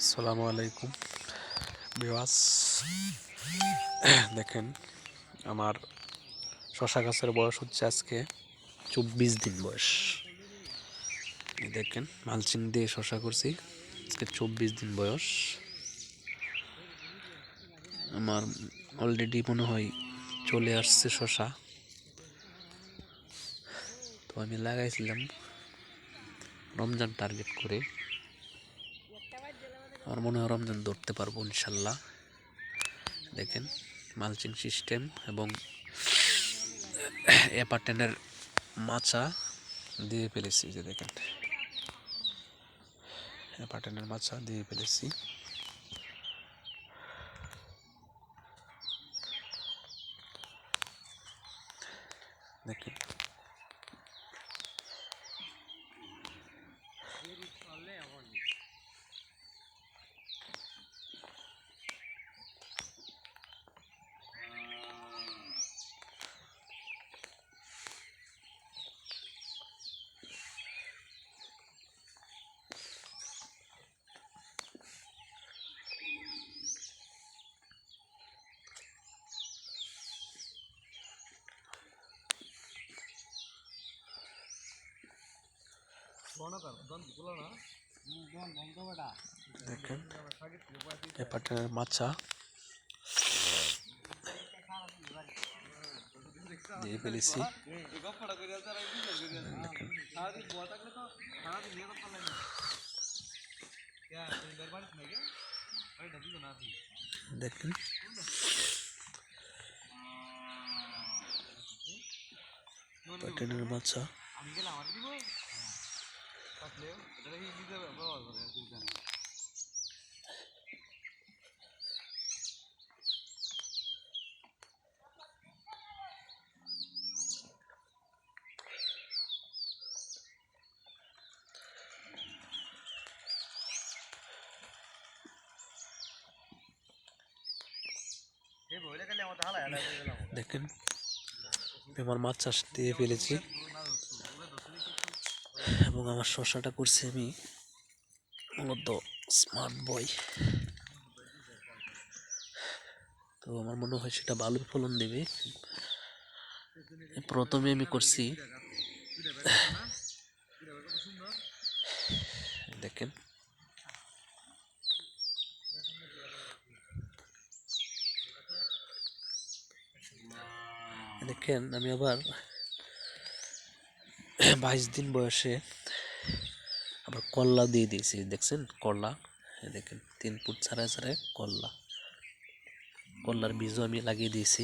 আসসালামু আলাইকুম। বিওয়াস দেখেন, আমার শশা গাছের বয়স হচ্ছে আজকে চব্বিশ দিন বয়স। দেখেন, মালচিং দিয়ে শশা করছি, আজকে চব্বিশ দিন বয়স। আমার অলরেডি মনে হয় চলে আসছে শশা। তো আমি লাগাইছিলাম রমজান টার্গেট করে। আমার মনে হয় রমজান ধরতে পারব ইনশাল্লাহ। দেখেন মালচিং সিস্টেম এবং অ্যাপার্টেনের মাচা দিয়ে ফেলেছি যে দেখেন। অ্যাপার্টেনের মাচা দিয়ে ফেলেছি। দেখেন দেখেন অ্যাপার্টেনের মাচা। দিয়ে ফেলেছি। দেখেন। দেখেন অ্যাপার্টেনের মাচা দেখেন আমি আমার মাছ চাষ দিয়ে ফেলেছি এবং আমার শশাটা করছি আমি মূলত স্মার্ট বয় তো আমার মনে হয় সেটা ভালোই ফলন দেবে। প্রথমে আমি করছি, দেখেন। দেখেন, আমি আবার বাইশ দিন বয়সে আবার কল্লা দিয়ে দিয়েছি, দেখছেন? এই দেখেন, তিন ফুট ছাড়ায় ছাড়ায় কল্লা। কল্লার বীজও আমি লাগিয়ে দিয়েছি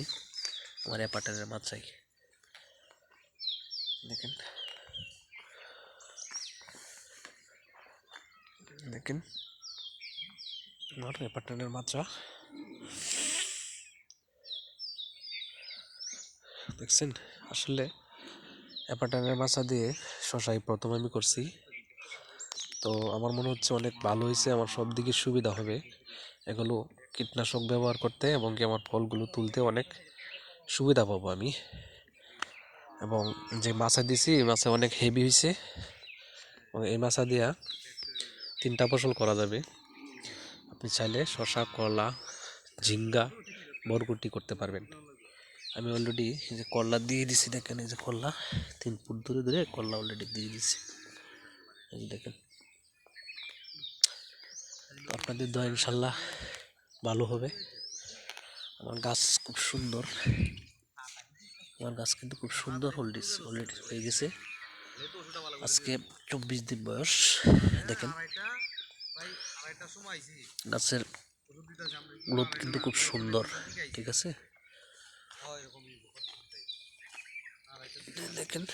আমার অ্যাপার্টেনের মাচায় দেখেন। দেখেন, আমার অ্যাপার্টেনের মাচা দেখছেন? আসলে অ্যাপার্টানের মাছা দিয়ে শশাই প্রথম আমি করছি। তো আমার মনে হচ্ছে অনেক ভালো হয়েছে, আমার সব দিকে সুবিধা হবে। এগুলো কীটনাশক ব্যবহার করতে এবং কি আমার ফলগুলো তুলতে অনেক সুবিধা পাবো আমি। এবং যে মাছা দিছি, এই মাছে অনেক হেভি হয়েছে এই মাছা দিয়া তিনটা ফসল করা যাবে। আপনি চাইলে শশা কলা, ঝিঙ্গা বরকুটি করতে পারবেন। আমি অলরেডি যে কল্লা দিয়ে দিছি, দেখেন এই যে কল্লা তিন ফুট ধরে ধরে কল্লা অলরেডি দিয়ে দিছি। দেখেন। আপনাদের দোয়া ইনশাল্লাহ ভালো হবে। আমার গাছ খুব সুন্দর। আমার গাছ কিন্তু খুব সুন্দর অলরেডি অলরেডি হয়ে গেছে। আজকে চব্বিশ দিন বয়স, দেখেন। গাছের গ্রোথ কিন্তু খুব সুন্দর, ঠিক আছে? দেখেন।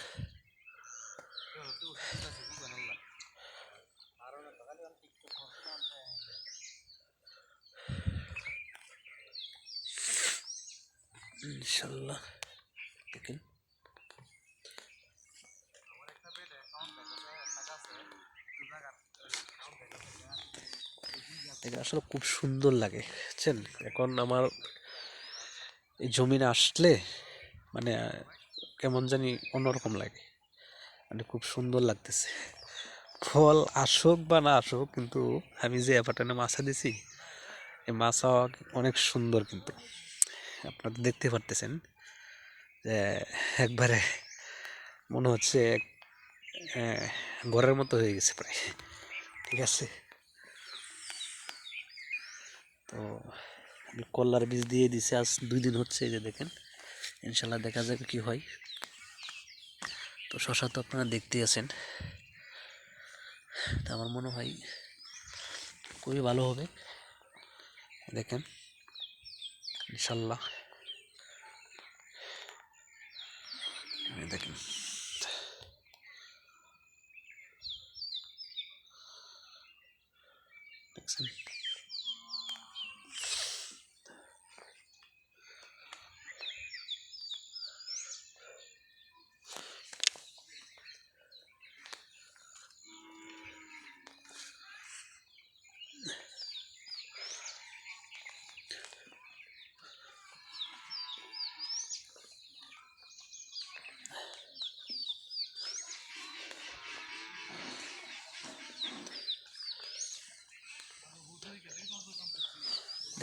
ইনশাল্লাহ। দেখেন। দেখে আসলে খুব সুন্দর লাগে, বুঝছেন? এখন আমার এই জমিনে আসলে মানে কেমন জানি অন্যরকম লাগে। মানে খুব সুন্দর লাগতেছে। ফল আসুক বা না আসুক, কিন্তু আমি যে অ্যাপার্টানে মাছা দিছি, এই মাছা অনেক সুন্দর কিন্তু। আপনারা দেখতে পারতেছেন যে একবারে মনে হচ্ছে ঘরের মতো হয়ে গেছে প্রায়। ঠিক আছে? তো আমি কল্লার বীজ দিয়ে দিছি, আজ দুই দিন হচ্ছে এই যে দেখেন। ইনশাল্লাহ দেখা যাবে কি হয়। তো শশা তো আপনারা দেখতেই আছেন। তো আমার মনে হয় খুবই ভালো হবে। দেখেন। ইনশাল্লাহ এই দেখেন দেখছেন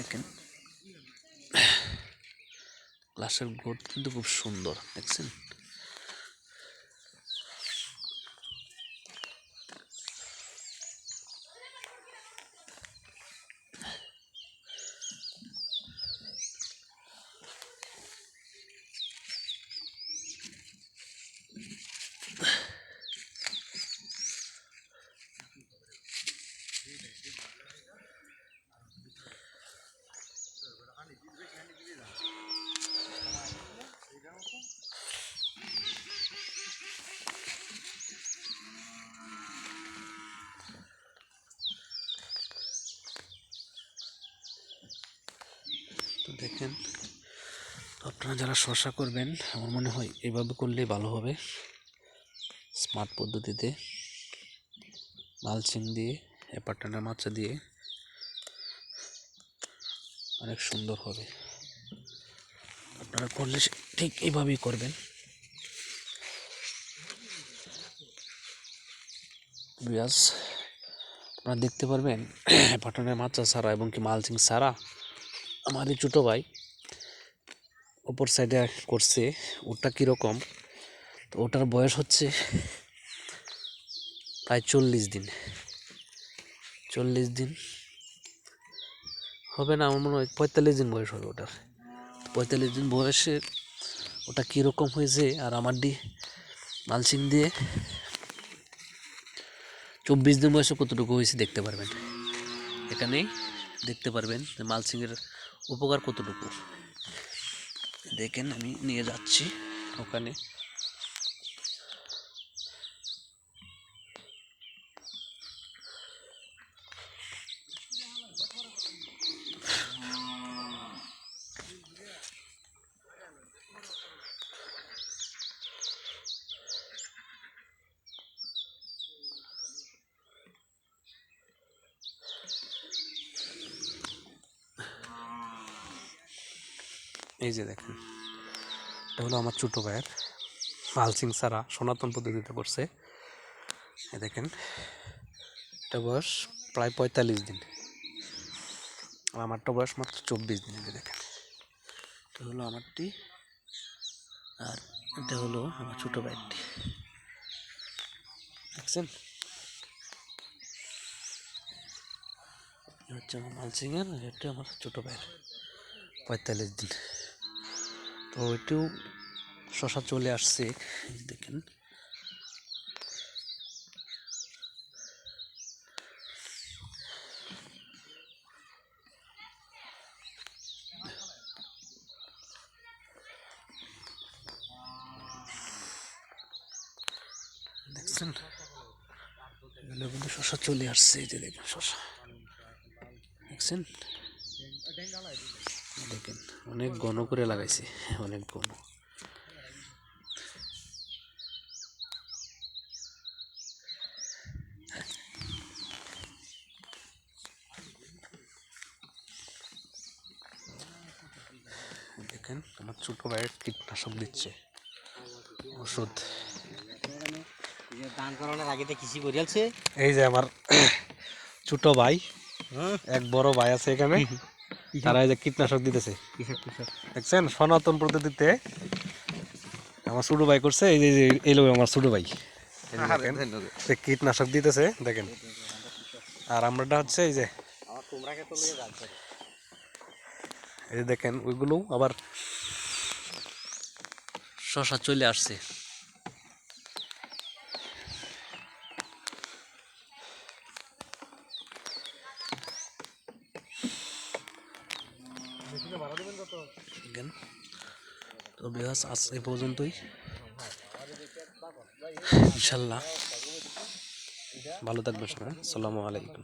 দেখেন। গ্লাসের গ্রোথ কিন্তু খুব সুন্দর দেখছেন? তো দেখেন, আপনারা যারা শসা করবেন, আমার মনে হয় এভাবে করলেই ভালো হবে। স্মার্ট পদ্ধতিতে মালচিং দিয়ে অ্যাপার্টানের মাচা দিয়ে অনেক সুন্দর হবে। আপনারা করলে ঠিক এইভাবেই করবেন। বিয়াস আপনারা দেখতে পারবেন অ্যাপার্টানের মাচা ছাড়া এবং কি মালচিং ছাড়া এই ছোটো ভাই ওপর সাইডে করছে, ওটা কীরকম? তো ওটার বয়স হচ্ছে প্রায় চল্লিশ দিন। চল্লিশ দিন হবে না, আমার মনে হয় পঁয়তাল্লিশ দিন বয়স হবে ওটার। পঁয়তাল্লিশ দিন বয়সে ওটা কীরকম হয়েছে আর আমার ডি মালসিং দিয়ে চব্বিশ দিন বয়সে কতটুকু হয়েছে দেখতে পারবেন। এখানেই দেখতে পারবেন যে মালসিংয়ের উপকার কতটুকু? দেখেন আমি নিয়ে যাচ্ছি ওখানে। এই যে দেখেন, এটা হলো আমার ছোটো ভাইয়ের মালসিং ছাড়া সনাতন পদ্ধতিতে করছে এই দেখেন, এটা বয়স প্রায় পঁয়তাল্লিশ দিন। আর আমারটা বয়স মাত্র চব্বিশ দিন দেখেন। এটা হলো আমারটি, আর এটা হলো আমার ছোটো ভাইয়েরটি। দেখছেন? হচ্ছে আমার মালসিংয়ের এটা আমার ছোটো ভাইয়ের। পঁয়তাল্লিশ দিন। তো এটিও শশা চলে আসছে, দেখেন। দেখছেন? এগুলো কিন্তু শশা চলে আসছে, এই যে দেখেন শশা। দেখছেন? দেখেন, অনেক ঘন করে লাগাইছে, অনেক ঘন দেখেন, আমার ছোট ভাইয়ের কীটনাশক দিচ্ছে। ওষুধ। আগে কৃষি এই যে আমার ছোট ভাই, এক বড় ভাই আছে এখানে। তারা এই যে কীটনাশক দিতেছে। দেখছেন সনাতন পদ্ধতিতে আমার ছোট ভাই করছে এই যে এই লোক আমার ছোট ভাই। সে কীটনাশক দিতেছে দেখেন। আর আমরাটা হচ্ছে এই যে এই যে দেখেন ওইগুলো আবার শশা চলে আসছে। দেখেন তো বিহাস আজ এই পর্যন্তই। ইনশাল্লাহ। ভালো থাকবে সবাই। আসসালামু আলাইকুম।